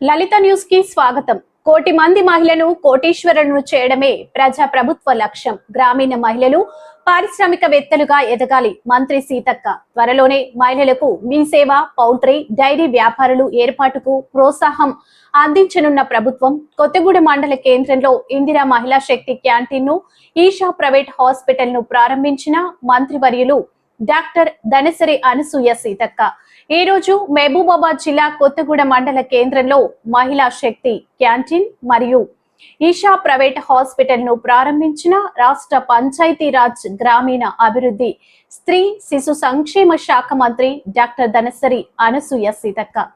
లలిత న్యూస్కి స్వాగతం. కోటి మంది మహిళను కోటీశ్వరులను చేయడమే ప్రజా ప్రభుత్వ లక్ష్యం. గ్రామీణ మహిళలు పారిశ్రామికవేత్తలుగా ఎదగాలి. మంత్రి సీతక్క త్వరలోనే మహిళలకు మీ సేవ పౌల్ట్రీ డైరీ వ్యాపారులు ఏర్పాటుకు ప్రోత్సాహం అందించనున్న ప్రభుత్వం కొత్తగూడెం మండల కేంద్రంలో ఇందిరా మహిళా శక్తి క్యాంటీన్ను ఈషా ప్రైవేట్ హాస్పిటల్ను ప్రారంభించిన మంత్రివర్యులు డాక్టర్ ధనసరి అనసూయ సీతక్క. ఈ రోజు మహబూబాబాద్ జిల్లా కొత్తగూడ మండల కేంద్రంలో మహిళా శక్తి క్యాంటీన్ మరియు ఈషా ప్రైవేట్ హాస్పిటల్ను ప్రారంభించిన రాష్ట్ర పంచాయతీరాజ్ గ్రామీణ అభివృద్ధి స్త్రీ శిశు సంక్షేమ శాఖ మంత్రి డాక్టర్ ధనసరి అనసూయ సీతక్క.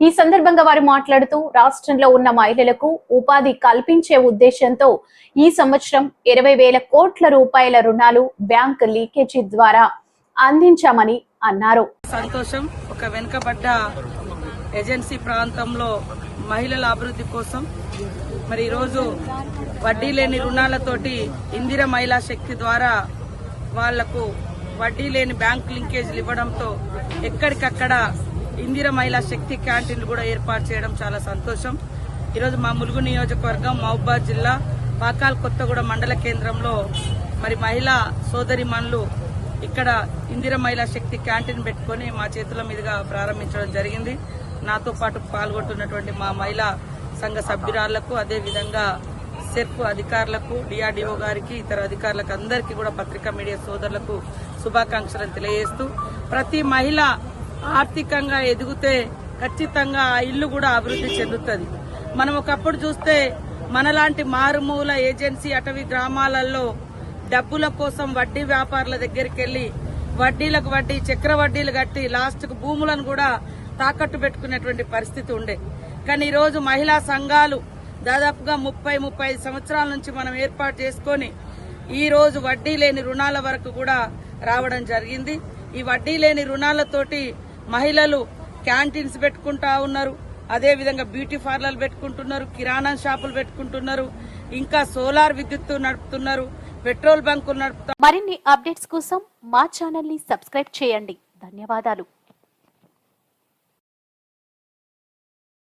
ఈ సందర్భంగా వారు మాట్లాడుతూ రాష్ట్రంలో ఉన్న మహిళలకు ఉపాధి కల్పించే ఉద్దేశంతో ఈ సంవత్సరం ఇరవై వేల కోట్ల రూపాయల రుణాలు బ్యాంక్ లీకేజీ ద్వారా అందించామని అన్నారు. సంతోషం ఒక వెనుకబడ్డ ఏజెన్సీ ప్రాంతంలో మహిళల అభివృద్ధి కోసం మరి ఈరోజు వడ్డీ లేని రుణాలతోటి ఇందిర మహిళా శక్తి ద్వారా వాళ్ళకు వడ్డీ లేని బ్యాంక్ లింకేజీలు ఇవ్వడంతో ఎక్కడికక్కడ ఇందిర మహిళా శక్తి క్యాంటీన్లు కూడా ఏర్పాటు చేయడం చాలా సంతోషం. ఈరోజు మా ములుగు నియోజకవర్గం మహబూబాద్ జిల్లా పాకాల్ కొత్తగూడ మండల కేంద్రంలో మరి మహిళా సోదరి ఇక్కడ ఇందిర మహిళా శక్తి క్యాంటీన్ పెట్టుకొని మా చేతుల మీదుగా ప్రారంభించడం జరిగింది. నాతో పాటు పాల్గొంటున్నటువంటి మా మహిళా సంఘ సభ్యురాళ్ళకు అదేవిధంగా సెర్ప్ అధికారులకు డిఆర్డీఓ గారికి ఇతర అధికారులకు అందరికీ కూడా పత్రికా మీడియా సోదరులకు శుభాకాంక్షలను తెలియజేస్తూ ప్రతి మహిళ ఆర్థికంగా ఎదిగితే ఖచ్చితంగా ఆ ఇల్లు కూడా అభివృద్ధి చెందుతుంది. మనం ఒకప్పుడు చూస్తే మనలాంటి మారుమూల ఏజెన్సీ అటవీ గ్రామాలలో డబ్బుల కోసం వడ్డీ వ్యాపారుల దగ్గరికి వెళ్ళి వడ్డీలకు వడ్డీ చక్ర వడ్డీలు కట్టి లాస్ట్కు భూములను కూడా తాకట్టు పెట్టుకునేటువంటి పరిస్థితి ఉండే. కానీ ఈరోజు మహిళా సంఘాలు దాదాపుగా ముప్పై ముప్పై సంవత్సరాల నుంచి మనం ఏర్పాటు చేసుకొని ఈ రోజు వడ్డీ లేని రుణాల వరకు కూడా రావడం జరిగింది. ఈ వడ్డీ లేని రుణాలతోటి మహిళలు క్యాంటీన్స్ పెట్టుకుంటా ఉన్నారు. అదేవిధంగా బ్యూటీ పార్లర్లు పెట్టుకుంటున్నారు కిరాణా షాపులు పెట్టుకుంటున్నారు ఇంకా సోలార్ విద్యుత్తు నడుపుతున్నారు. పెట్రోల్ బంకులు మరిన్ని అప్డేట్స్ కోసం మా ఛానల్ని సబ్స్క్రైబ్ చేయండి. ధన్యవాదాలు.